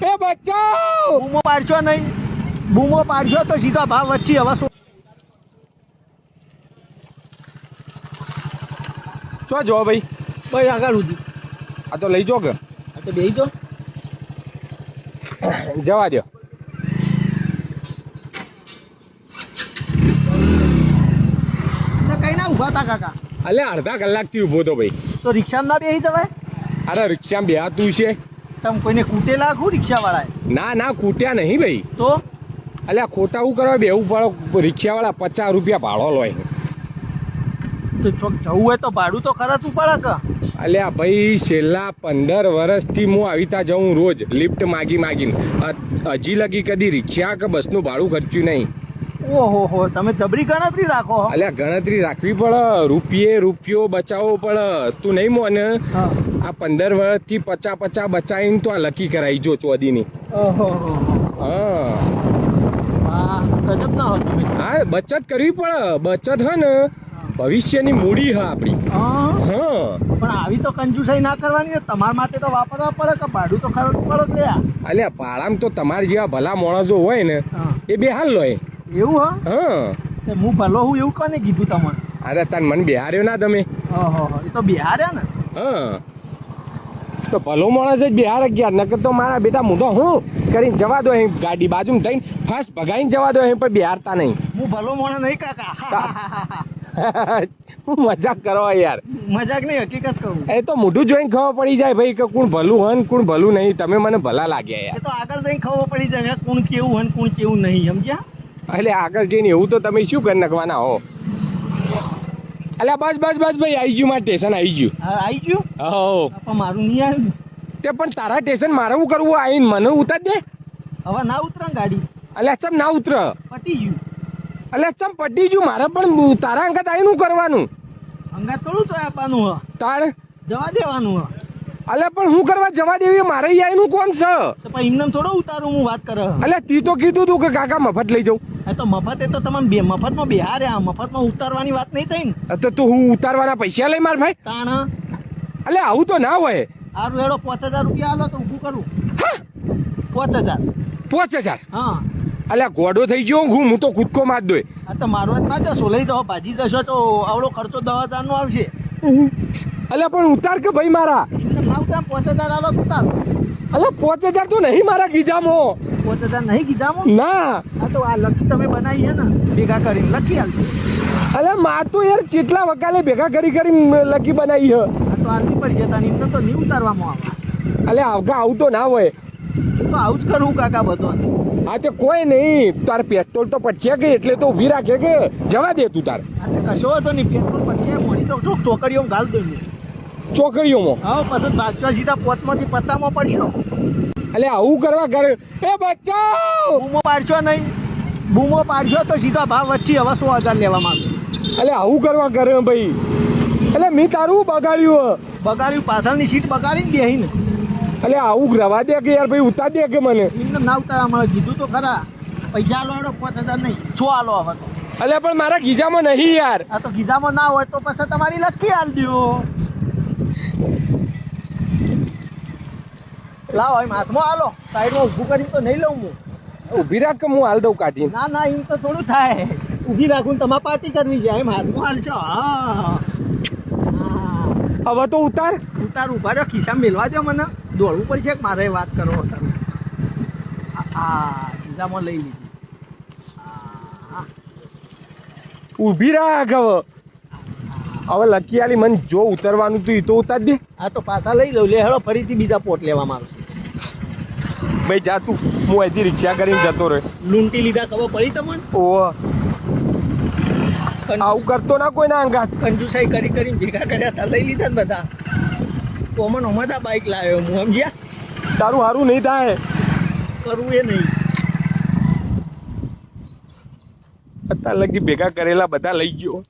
એ બચાવ બૂમો પાડશો નહીં. બૂમો પાડશો તો સીધા ભાવ વચ્ચે હવે શું? ચો જો ભાઈ. ભાઈ આગળ સુધી આ તો લઈ જો કે. આ તો બેસી જો. જવા દો કઈ ના ઊભા તા કાકા. અલે અડધા કલાકથી ઊભો તો ભાઈ. તો રિક્ષામાં ના બેસી જવાય? અરે રિક્ષામાં બેહાતું છે. તમે કોઈને કૂટેલા આખું રિક્ષાવાળાએ? ના ના કૂટ્યા નહીં ભાઈ. તો? અલ્યા ખોટા હું કરવા બેવું પડો. રિક્ષાવાળા પચાસ રૂપિયા ભાડો લોય તો ચોક જવું હોય તો ભાડું તો ખર્ચવું પડે કે? અલ્યા ભાઈ છેલ્લા પંદર વર્ષથી હું આવી જાઉં રોજ લિફ્ટ માગી માગીને. હજી લગી કદી રિક્ષા કે બસનું ભાડું ખર્ચ્યું નહીં. ઓહો હો તમે જબરી ગણતરી રાખો. અલ્યા ગણતરી રાખવી પડે રૂપિયે રૂપિયો બચાવવો પડે તું નહીં મોને. આ પંદર વર્ષથી પચા પચા બચાવીને તો આ લકી કરાવી જો ચોદીની. ઓહો હો હો. બચત કરવી પડે બચત હે ને ભવિષ્યની મૂડી હા આપણી. હા. હા. પણ આવી તો કંજુસાઈ ના કરવાની તમારા માટે તો વાપરવા પડે કે ભાડું તો ખરચ પડે અલ્યા પાળામાં તો તમારા જેવા ભલા માણસો હોય ને એ બે હાલ લોય એવું હા? હા. ભલો હું એવું કોને કીધું તમને? અરે તાન મને બિહાર્યો ના તમે. એ તો બિહાર ને. હા. તો ભલો માણસ જ બિહાર ગયા નકર તો મારા બેટા મુદો હું કરીને જવા દો અહીં ગાડી બાજુમાં થઈને ફાસ્ટ ભગાઈને જવા દો અહીં પણ બિહારતા નહીં. હું ભલો માણસ નહીં કાકા. હું. મજાક કરવા યાર. મજાક નહીં હકીકત કહું. એ તો મોઢું જોઈને ખબર પડી જાય ભાઈ કે કોણ ભલું હન કોણ ભલું નહીં. તમે મને ભલા લાગ્યા યાર. એ તો આગળ જઈને ખબર પડી જાય કોણ કેવું હન કોણ કેવું નહીં સમજ્યા? એટલે આગળ જઈને એવું તો તમે શું કરી નાખવાના હો? અલ્યા બસ બસ બસ ભાઈ આવી ગયું મારે સ્ટેશન આવી ગયું. આવી ગયું? હો મારું નહીં આવ્યું તે પણ તારા સ્ટેશન મારે શું કરવું? આવીને મને ઉતાર દે. હવે ના ઉતરા ગાડી. એટલે ચમ ના ઉતર? પટી ગયું. એટલે ચમ પટી ગયું? મારે પણ તારા અંગત આવીને કરવાનું? અંગત થોડું તો આપવાનું હ તાર જવા દેવાનું હ અલ્યા પણ હું કરવા જવા દેવી? મારે અહીં આવીનું કોમ છે? તો એમને થોડો ઉતારું હું વાત કરે. અલ્યા તી તો કીધું તું કે કાકા મફત લઈ જાઉં. તો મફત એ તો તમામ બે મફતમાં બિહાર આ મફતમાં ઉતારવાની વાત નહીં થઈ ને. તો તું હું ઉતારવાના પૈસા લઈ માર ભાઈ? તાણ. એટલે આવું તો ના હોય. આરો એડો પાંચ હજાર રૂપિયા આલો તો ઊભું કરું? પાંચ હજાર. પાંચ હજાર? હા. અલ્યા ગોડો થઈ ગયો હું હું તો કૂદકો માર દોય. આ તો મારો જ ના જશો લઈ જાઓ ભાજી જશો તો આવડો ખર્ચો દસ હજારનો આવશે. અલ્યા પણ ઉતાર કે ભાઈ મારા? ત્યાં પાંચ હજાર આલો ઉતાર ઉતારો. અલ્યા પાંચ હજાર તો નહીં મારા ગીજામો. પાંચ હજાર નહીં ગીજામો? ના. તો આ લકી તમે બનાવી છે ને ભેગા કરીને. લખી આલજો અલે માં તો યાર ચેટલા વકાલે ભેગા કરી કરી લકી બનાવી હ. તો આલવી પડી જતા એમને તો નહીં ઉતારવામાં આવે. અલે આવકા આવું તો ના હોય. તો આવું જ કરું કાકા બધો હા તે કોઈ નહીં તાર પેટ્રોલ તો પડશે કે એટલે તો ઊભી રાખે કે? જવા દે તું તાર. કશો હતો નહીં પેટ્રોલ પછી મળી તો ચોકડીઓ ગાલ દઉં ચોકડીઓમાં? હા પછી ભાગતા સીધા પોતમાંથી પચામાં પડ્યો. એટલે આવું કરવા ઘરે એ બચ્ચા! હું પાડશો નહીં. બૂમો પાડશો તો સીધા ભાવ વચ્ચે હવે સો હજાર લેવા માંગુ. એટલે આવું કરવા કરે ભાઈ. એટલે મેં તારું બગાડ્યું બગાડ્યું પાછળની સીટ બગાડીને બેહીને એટલે આવું રવા દે કે યાર ભાઈ ઉતાર દે કે મને? એમને ના ઉતારા મને કીધું તો ખરા. પૈસા આલો હેડો પાંચ હજાર નહીં છો આલો હવે તો. અલ્યા પણ મારા ગીજામાં નહીં યાર. આ તો ગીજામાં ના હોય તો પછી તમારી લખી આલ દો લાવો હાથમાં આલો. સાઈડમાં ઊભું કરીને તો નહીં લઉં હું. ઊભી રાખ કે હું હાલ દઉં કાઢી? ના ના એમ તો થોડું થાય. ઊભી રાખું તમારે પાર્ટી કરવી જાય એમ હાથમાં હાલશો હા. હવે તો ઉતાર. ઉતાર ઊભા રહ્યો ખિસ્સા મેળવા દો મને. દોડવું પડશે કે મારે વાત કરો તમે? હા ખિસ્સામાં લઈ લીધી. ઊભી રાખ હવે. હવે લકી આલી મને જો ઉતરવાનું તું એ તો ઉતાર દે. આ તો પાછા લઈ લઉં. લે હેડો ફરીથી બીજા પોટ લેવામાં આવશે ભાઈ જા તું હું અહીંથી રિક્ષા કરીને જતો રહે લૂંટી લીધા ખબર પડી તમને? ઓહ. આવું કરતો ના કોઈના અંગાત કંજુસાઈ કરી કરીને ભેગા કર્યા હતા લઈ લીધા ને બધા. કોમન ઓમાં બાઇક લાવ્યો હું સમજ્યા? તારું સારું નહીં થાય. કરવું એ નહીં. અત્યાર લગી ભેગા કરેલા બધા લઈ ગયો.